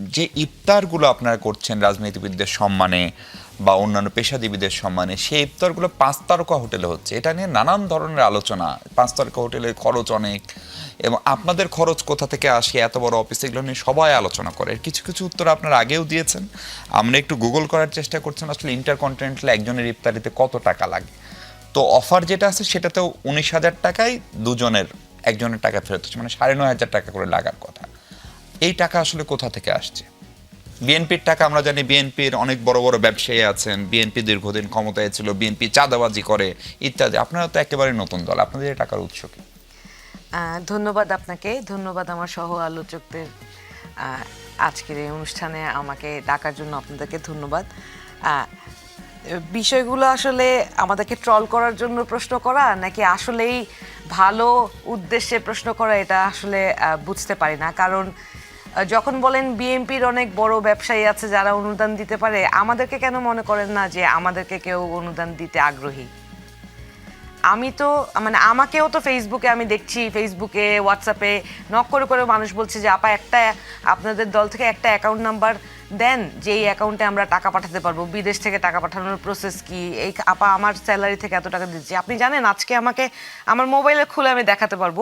যে ইফতারগুলো আপনারা করছেন রাজনীতিবিদদের সম্মানে বা অন্যান্য পেশাজীবীদের সম্মানে, সেই ইফতারগুলো পাঁচ তারকা হোটেলে হচ্ছে। এটা নিয়ে নানান ধরনের আলোচনা। পাঁচ তারকা হোটেলের খরচ অনেক এবং আপনাদের খরচ কোথা থেকে আসে, এত বড় অফিস, এগুলো নিয়ে সবাই আলোচনা করে। কিছু কিছু উত্তর আপনারা আগেও দিয়েছেন। আমরা একটু গুগল করার চেষ্টা করছেন আসলে ইন্টারকন্টিনেন্টাল একজনের ইফতারিতে কত টাকা লাগে? তো অফার যেটা আছে, সেটাতেও উনিশ হাজার টাকায় দুজনের, একজনের টাকা ফেরত হচ্ছে। মানে সাড়ে নয় হাজার টাকা করে লাগার কথা। এই টাকা আসলে কোথা থেকে আসছে? বিএনপির টাকা, আমরা জানি বিএনপির অনেক বড় বড় ব্যবসায়ী আছেন, বিএনপি দীর্ঘদিন ক্ষমতায় ছিল, বিএনপি চাঁদাবাজি করে ইত্যাদি। আপনারা তো একেবারে নতুন দল, আপনাদের টাকার উৎস কি? ধন্যবাদ আপনাকে, ধন্যবাদ আমার সহ আলোচকদের। আজকের এই অনুষ্ঠানে আমাকে ডাকার জন্য আপনাদেরকে ধন্যবাদ। বিষয়গুলো আসলে আমাদেরকে ট্রল করার জন্য প্রশ্ন করা, নাকি আসলেই ভালো উদ্দেশ্যে প্রশ্ন করা, এটা আসলে বুঝতে পারি না। কারণ যখন বলেন বিএনপির অনেক বড় ব্যবসায়ী আছে যারা অনুদান দিতে পারে, আমাদেরকে কেন মনে করেন না যে আমাদেরকে কেউ অনুদান দিতে আগ্রহী? আমি তো মানে আমাকেও তো ফেসবুকে আমি দেখছি ফেসবুকে হোয়াটসঅ্যাপে নক করে করে মানুষ বলছে যে, আপা, একটা আপনাদের দল থেকে একটা অ্যাকাউন্ট নাম্বার দেন যে এই অ্যাকাউন্টে আমরা টাকা পাঠাতে পারব। বিদেশ থেকে টাকা পাঠানোর প্রসেস কি? এই আপা, আমার স্যালারি থেকে এত টাকা দিচ্ছি। আপনি জানেন, আজকে আমাকে, আমার মোবাইলে খুলে আমি দেখাতে পারব।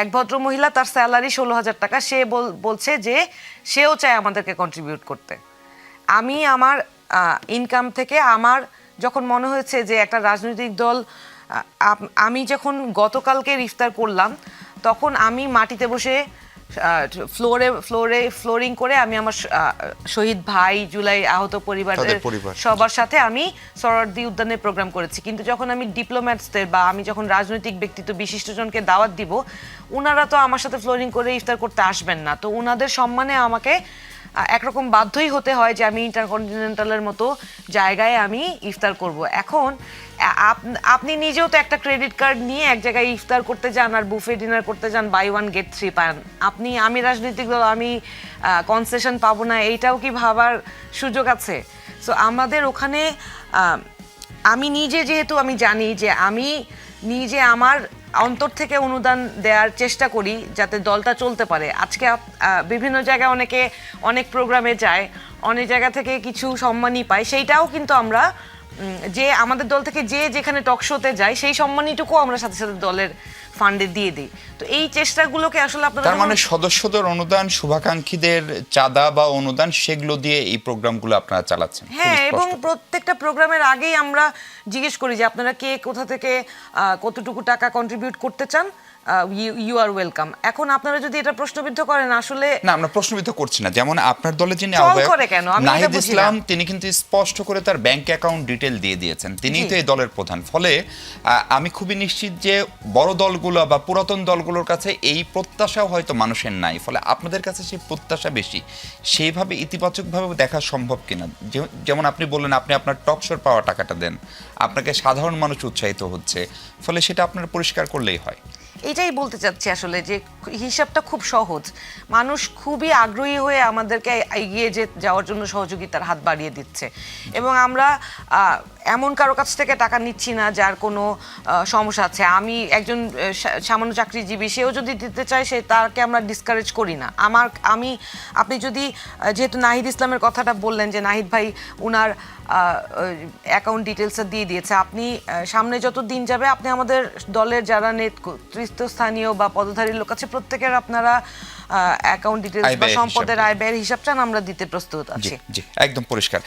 এক ভদ্র মহিলা, তার স্যালারি ষোলো হাজার টাকা। সে বলছে যে, সেও চায় আমাদেরকে কন্ট্রিবিউট করতে। আমি আমার ইনকাম থেকে আমার যখন মনে হয়েছে যে, একটা রাজনৈতিক দল আমি যখন গতকালকে ইফতার করলাম তখন আমি মাটিতে বসে ফ্লোরে ফ্লোরে ফ্লোরিং করে আমি আমার শহীদ ভাই জুলাই আহত পরিবারের পরিবার। সবার সাথে আমি সরার্দি উদ্যানের প্রোগ্রাম করেছি কিন্তু যখন আমি ডিপ্লোম্যাটসদের বা আমি যখন রাজনৈতিক ব্যক্তিত্ব বিশিষ্টজনকে দাওয়াত দিব ওনারা তো আমার সাথে ফ্লোরিং করে ইফতার করতে আসবেন না তো ওনাদের সম্মানে আমাকে একরকম বাধ্যই হতে হয় যে আমি ইন্টারকন্টিনেন্টালের মতো জায়গায় আমি ইফতার করব। এখন আপ- আপনি নিজেও তো একটা ক্রেডিট কার্ড নিয়ে এক জায়গায় ইফতার করতে যান আর বুফে ডিনার করতে যান বাই ওয়ান গেট থ্রি পান। আপনি, আমি রাজনৈতিক দল, আমি কনসেশন পাবো না, এইটাও কি ভাবার সুযোগ আছে? সো আমাদের ওখানে আমি নিজে যেহেতু আমি জানি যে আমি নিজে আমার অন্তর থেকে অনুদান দেওয়ার চেষ্টা করি যাতে দলটা চলতে পারে। আজকে বিভিন্ন জায়গায় অনেকে অনেক প্রোগ্রামে যায়, অনেক জায়গা থেকে কিছু সম্মানই পায়। সেইটাও কিন্তু আমরা যে আমাদের দল থেকে যে যেখানে টক শোতে যায়, সেই সম্মানটুকু আমরা সাথে সাথে দলের ফান্ডে দিয়ে দিই। তো এই চেষ্টাগুলোকে আসলে আপনারা তার মানে সদস্যদের অনুদান শুভাকাঙ্ক্ষীদের চাঁদা বা অনুদান সেগুলো দিয়ে এই প্রোগ্রামগুলো আপনারা চালাচ্ছেন। হ্যাঁ এবং প্রত্যেকটা প্রোগ্রামের আগেই আমরা জিজ্ঞেস করি যে আপনারা কে কোথা থেকে কতটুকু টাকা কন্ট্রিবিউট করতে চান? ইউ আর ওয়েলকাম এখন আপনারা যদি এটা প্রশ্নবিদ্ধ করেন আসলে না আমরা প্রশ্নবিদ্ধ করছি না। যেমন আপনার দলের যিনি নাহিদ ইসলাম তিনি কিন্তু স্পষ্ট করে তার ব্যাংক অ্যাকাউন্ট ডিটেল দিয়ে দিয়েছেন। তিনিই তো এই দলের প্রধান। ফলে আমি খুবই নিশ্চিত যে বড় দলগুলো বা পুরাতন দলগুলোর কাছে এই প্রত্যাশাও হয়তো মানুষের নাই। ফলে আপনাদের কাছে সেই প্রত্যাশা বেশি। সেইভাবে ইতিবাচকভাবে দেখা সম্ভব কিনা? যেমন আপনি বললেন, আপনি আপনার টকশোর পাওয়া টাকাটা দেন। আপনাকে সাধারণ মানুষ উৎসাহিত হচ্ছে। ফলে সেটা আপনারা পরিষ্কার করলেই হয়। এটাই বলতে চাচ্ছি আসলে যে হিসাবটা খুব সহজ। মানুষ খুবই আগ্রহী হয়ে আমাদেরকে এগিয়ে যে যাওয়ার জন্য সহযোগিতার হাত বাড়িয়ে দিচ্ছে। এবং আমরা এমন কারও কাছ থেকে টাকা নিচ্ছি না যার কোনো সমস্যা আছে। আমি একজন সামান্য চাকরিজীবী, সেও যদি দিতে চায়, সে তাকে আমরা ডিসকারেজ করি না। আমার, আমি, আপনি যদি যেহেতু নাহিদ ইসলামের কথাটা বললেন যে নাহিদ ভাই উনার অ্যাকাউন্ট ডিটেলসটা দিয়ে দিয়েছে, আপনি সামনে যত দিন যাবে আপনি আমাদের দলের যারা নেতৃত্বস্থানীয় বা পদধারী লোক আছে প্রত্যেকের আপনারা অ্যাকাউন্ট ডিটেলস বা সম্পদের হিসাব। আয় ব্যয়ের হিসাবটা আমরা দিতে প্রস্তুত আছি জি একদম পরিষ্কার